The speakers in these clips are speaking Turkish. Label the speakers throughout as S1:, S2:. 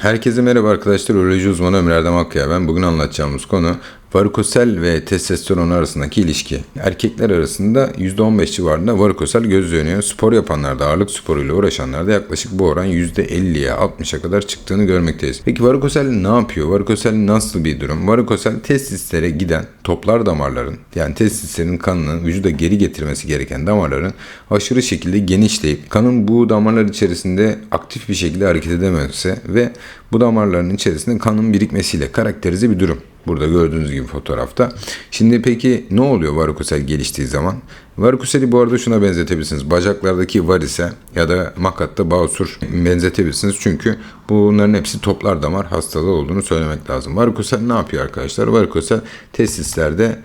S1: Herkese merhaba arkadaşlar. Uroloji uzmanı Ömer Erdem Akkaya ben. Bugün anlatacağımız konu varikosel ve testosteron arasındaki ilişki. Erkekler arasında %15 civarında varikosel gözleniyor. Spor yapanlarda, ağırlık sporuyla uğraşanlarda yaklaşık bu oran %50'ye 60'a kadar çıktığını görmekteyiz. Peki varikosel ne yapıyor? Varikosel nasıl bir durum? Varikosel testislere giden toplar damarların yani testislerin kanını vücuda geri getirmesi gereken damarların aşırı şekilde genişleyip kanın bu damarlar içerisinde aktif bir şekilde hareket edememesi ve bu damarların içerisinde kanın birikmesiyle karakterize bir durum. Burada gördüğünüz gibi fotoğrafta. Şimdi peki ne oluyor varikosel geliştiği zaman? Varikoseli bu arada şuna benzetebilirsiniz. Bacaklardaki varise ya da makatta basur benzetebilirsiniz. Çünkü bunların hepsi toplar damar hastalığı olduğunu söylemek lazım. Varikosel ne yapıyor arkadaşlar? Varikosel testislerde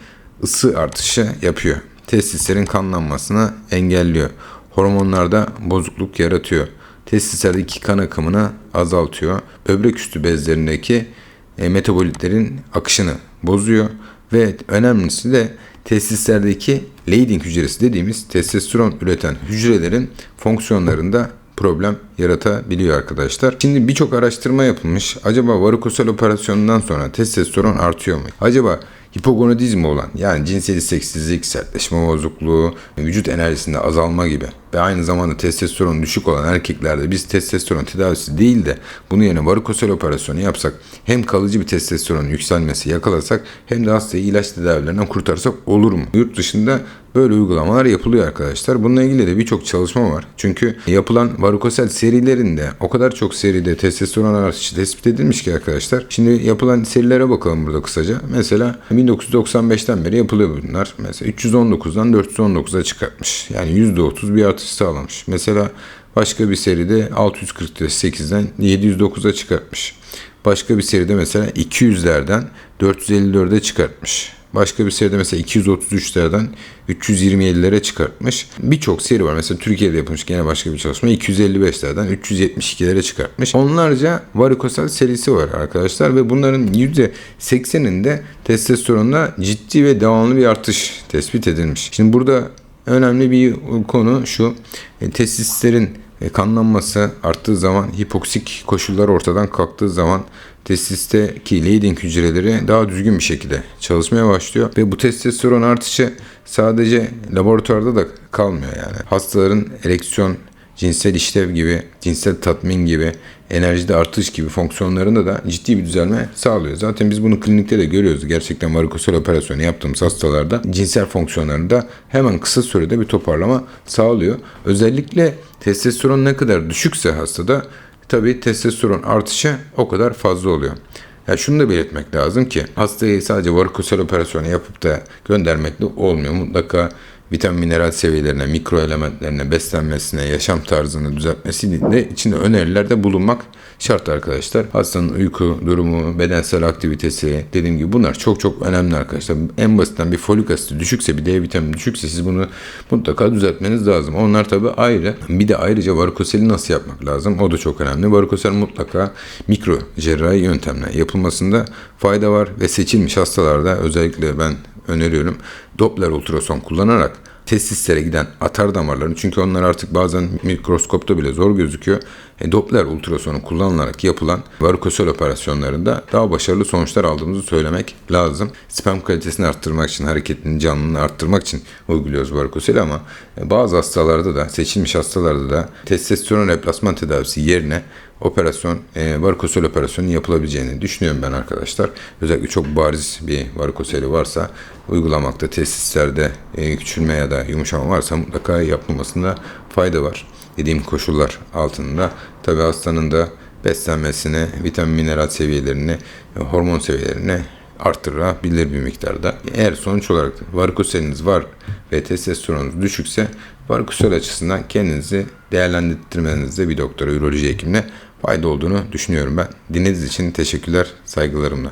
S1: ısı artışı yapıyor. Testislerin kanlanmasını engelliyor. Hormonlarda bozukluk yaratıyor. Testislerdeki kan akımını azaltıyor. Böbrek üstü bezlerindeki e, metabolitlerin akışını bozuyor ve önemlisi de testislerdeki Leydig hücresi dediğimiz testosteron üreten hücrelerin fonksiyonlarında problem yaratabiliyor arkadaşlar. Şimdi birçok araştırma yapılmış. Acaba varikosel operasyonundan sonra testosteron artıyor mu? Acaba hipogonadizm olan yani cinsel isteksizlik, sertleşme bozukluğu, vücut enerjisinde azalma gibi ve aynı zamanda testosteron düşük olan erkeklerde biz testosteron tedavisi değil de bunun yerine varikosel operasyonu yapsak hem kalıcı bir testosteron yükselmesi yakalasak hem de hastayı ilaç tedavilerinden kurtarsak olur mu? Yurt dışında böyle uygulamalar yapılıyor arkadaşlar. Bununla ilgili de birçok çalışma var. Çünkü yapılan varikosel serilerinde o kadar çok seride testosteron artışı tespit edilmiş ki arkadaşlar. Şimdi yapılan serilere bakalım burada kısaca. Mesela 1995'ten beri yapılıyor bunlar. Mesela 319'dan 419'a çıkartmış. Yani %30 bir artış sağlamış. Mesela başka bir seride 648'den 709'a çıkartmış. Başka bir seride mesela 200'lerden 454'e çıkartmış. Başka bir seride mesela 233'lerden 327'lere çıkartmış. Birçok seri var. Mesela Türkiye'de yapılmış gene başka bir çalışma 255'lerden 372'lere çıkartmış. Onlarca varikosel serisi var arkadaşlar ve bunların %80'inde testosteronda ciddi ve devamlı bir artış tespit edilmiş. Şimdi burada önemli bir konu şu. E, testislerin e, kanlanması arttığı zaman hipoksik koşullar ortadan kalktığı zaman testisteki Leydig hücreleri daha düzgün bir şekilde çalışmaya başlıyor ve bu testosteron artışı sadece laboratuvarda da kalmıyor yani. Hastaların ereksiyon, cinsel işlev gibi, cinsel tatmin gibi, enerjide artış gibi fonksiyonlarında da ciddi bir düzelme sağlıyor. Zaten biz bunu klinikte de görüyoruz. Gerçekten varikosel operasyonu yaptığımız hastalarda cinsel fonksiyonlarında hemen kısa sürede bir toparlama sağlıyor. Özellikle testosteron ne kadar düşükse hastada tabii testosteron artışı o kadar fazla oluyor. Ya şunu da belirtmek lazım ki hastayı sadece varikosel operasyonu yapıp da göndermekle olmuyor. Mutlaka vitamin mineral seviyelerine, mikro elementlerine, beslenmesine, yaşam tarzını düzeltmesi de içinde önerilerde bulunmak şart arkadaşlar. Hastanın uyku durumu, bedensel aktivitesi dediğim gibi bunlar çok çok önemli arkadaşlar. En basitten bir folik asidi düşükse bir D vitamini düşükse siz bunu mutlaka düzeltmeniz lazım. Onlar tabi ayrı. Bir de ayrıca varikoseli nasıl yapmak lazım? O da çok önemli. Varikosel mutlaka mikro cerrahi yöntemle yapılmasında fayda var ve seçilmiş hastalarda özellikle ben öneriyorum. Doppler ultrason kullanarak testislere giden atar damarların çünkü onlar artık bazen mikroskopta bile zor gözüküyor. E, Doppler ultrasonu kullanılarak yapılan varikosel operasyonlarında daha başarılı sonuçlar aldığımızı söylemek lazım. Sperm kalitesini arttırmak için, hareketinin canlılığını arttırmak için uyguluyoruz varikoseli ama e, bazı hastalarda da, seçilmiş hastalarda da testosteron replasman tedavisi yerine operasyon, e, varikosel operasyonu yapılabileceğini düşünüyorum ben arkadaşlar. Özellikle çok bariz bir varikoseli varsa uygulamakta tesislerde e, küçülme ya da yumuşama varsa mutlaka yapılmasında fayda var. Dediğim koşullar altında tabi hastanın da beslenmesine, vitamin mineral seviyelerini, e, hormon seviyelerini arttırabilir bir miktarda. Eğer sonuç olarak varikoseliniz var ve testosteronunuz düşükse varikosel açısından kendinizi değerlendirmenizde bir doktora, üroloji hekimine fayda olduğunu düşünüyorum ben. Dinlediğiniz için teşekkürler, saygılarımla.